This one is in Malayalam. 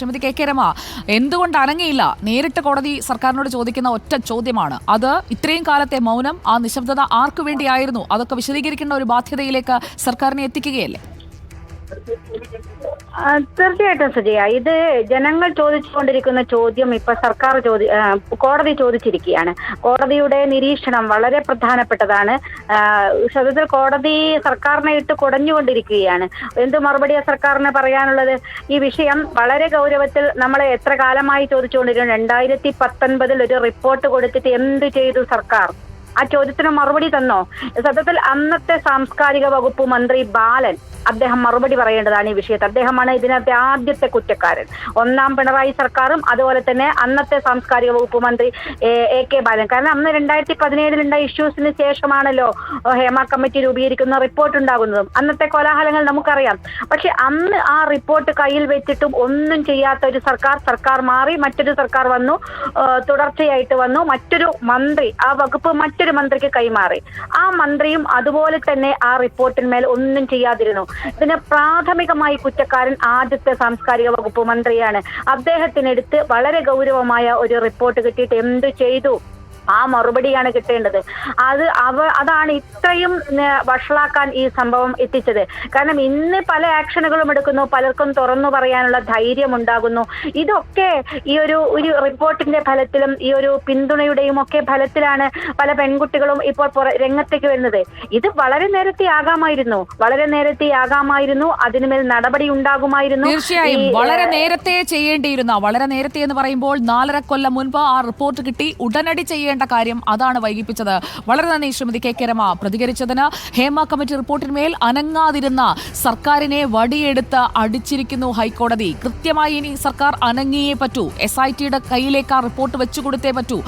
ശ്രീമതി കെ കെ രമ എന്തുകൊണ്ട് അനങ്ങിയില്ല? നേരിട്ട് കോടതി സർക്കാരിനോട് ചോദിക്കുന്ന ഒറ്റ ചോദ്യമാണ്. അത് ഇത്രയും കാലത്തെ മൗനം ആ നിശബ്ദത ആർക്കു വേണ്ടിയായിരുന്നു അതൊക്കെ വിശദീകരിക്കേണ്ട ഒരു ബാധ്യതയിലേക്ക് സർക്കാരിനെ എത്തിക്കുകയല്ലേ? തീർച്ചയായിട്ടും സുജയ. ഇത് ജനങ്ങൾ ചോദിച്ചുകൊണ്ടിരിക്കുന്ന ചോദ്യം ഇപ്പൊ സർക്കാർ ചോദി കോടതി ചോദിച്ചിരിക്കുകയാണ്. കോടതിയുടെ നിരീക്ഷണം വളരെ പ്രധാനപ്പെട്ടതാണ്. സത്യത്തിൽ കോടതി സർക്കാരിനെ ഇട്ട് കുടഞ്ഞുകൊണ്ടിരിക്കുകയാണ്. എന്ത് മറുപടിയാ സർക്കാരിന് പറയാനുള്ളത്? ഈ വിഷയം വളരെ ഗൗരവത്തിൽ നമ്മൾ എത്ര കാലമായി ചോദിച്ചുകൊണ്ടിരിക്കുന്നു. രണ്ടായിരത്തി പത്തൊൻപതിൽ ഒരു റിപ്പോർട്ട് കൊടുത്തിട്ട് എന്ത് ചെയ്തു സർക്കാർ? ആ ചോദ്യത്തിന് മറുപടി തന്നോ? സത്യത്തിൽ അന്നത്തെ സാംസ്കാരിക വകുപ്പ് മന്ത്രി ബാലൻ അദ്ദേഹം മറുപടി പറയേണ്ടതാണ് ഈ വിഷയത്തിൽ. അദ്ദേഹമാണ് ഇതിനകത്തെ ആദ്യത്തെ കുറ്റക്കാരൻ. ഒന്നാം പിണറായി സർക്കാരും അതുപോലെ തന്നെ അന്നത്തെ സാംസ്കാരിക വകുപ്പ് മന്ത്രി എ കെ ബാലൻ. കാരണം അന്ന് രണ്ടായിരത്തി പതിനേഴിലുണ്ടായ ഇഷ്യൂസിന് ശേഷമാണല്ലോ ഹേമ കമ്മിറ്റി രൂപീകരിക്കുന്ന റിപ്പോർട്ട് ഉണ്ടാകുന്നതും. അന്നത്തെ കോലാഹലങ്ങൾ നമുക്കറിയാം. പക്ഷെ അന്ന് ആ റിപ്പോർട്ട് കയ്യിൽ വെച്ചിട്ടും ഒന്നും ചെയ്യാത്ത ഒരു സർക്കാർ സർക്കാർ മാറി മറ്റൊരു സർക്കാർ വന്നു തുടർച്ചയായിട്ട് വന്നു മറ്റൊരു മന്ത്രി ആ വകുപ്പ് മറ്റൊരു മന്ത്രിക്ക് കൈമാറി. ആ മന്ത്രിയും അതുപോലെ തന്നെ ആ റിപ്പോർട്ടിന്മേൽ ഒന്നും ചെയ്യാതിരുന്നു. ഇതിന് പ്രാഥമികമായി കുറ്റക്കാരൻ ആദ്യത്തെ സാംസ്കാരിക വകുപ്പ് മന്ത്രിയാണ്. അദ്ദേഹത്തിനെടുത്ത് വളരെ ഗൗരവമായ ഒരു റിപ്പോർട്ട് കിട്ടിയിട്ട് എന്ത് ചെയ്തു? ആ മറുപടിയാണ് കിട്ടേണ്ടത്. അത് അവ അതാണ് ഇത്രയും വഷളാക്കാൻ ഈ സംഭവം എത്തിച്ചത്. കാരണം ഇന്ന് പല ആക്ഷനുകളും എടുക്കുന്നു പലർക്കും തുറന്നു പറയാനുള്ള ധൈര്യം ഉണ്ടാകുന്നു. ഇതൊക്കെ ഈ ഒരു ഒരു റിപ്പോർട്ടിന്റെ ഫലത്തിലും ഈ ഒരു പിന്തുണയുടെയും ഒക്കെ ഫലത്തിലാണ് പല പെൺകുട്ടികളും ഇപ്പോൾ രംഗത്തേക്ക് വരുന്നത്. ഇത് വളരെ നേരത്തെ ആകാമായിരുന്നു. വളരെ നേരത്തെ ആകാമായിരുന്നു. അതിനുമേൽ നടപടി ഉണ്ടാകുമായിരുന്നു. തീർച്ചയായും വളരെ നേരത്തെ ചെയ്യേണ്ടിയിരുന്ന വളരെ നേരത്തെ എന്ന് പറയുമ്പോൾ നാലര കൊല്ലം മുൻപ് ആ റിപ്പോർട്ട് കിട്ടി. ഉടനടി ചെയ്യേണ്ട കാര്യം അതാണ് വൈകിപ്പിച്ചത്. വളരെ നന്ദി ശ്രീമതി കെ കെ രമ പ്രതികരിച്ചതിന്. ഹേമ കമ്മിറ്റി റിപ്പോർട്ടിന്മേൽ അനങ്ങാതിരുന്ന സർക്കാരിനെ വടിയെടുത്ത് അടിച്ചിരിക്കുന്നു ഹൈക്കോടതി. കൃത്യമായി ഇനി സർക്കാർ അനങ്ങിയേ പറ്റൂ. എസ് ഐ ടിയുടെ കയ്യിലേക്ക് ആ റിപ്പോർട്ട് വെച്ചുകൊടുത്തേ പറ്റൂ.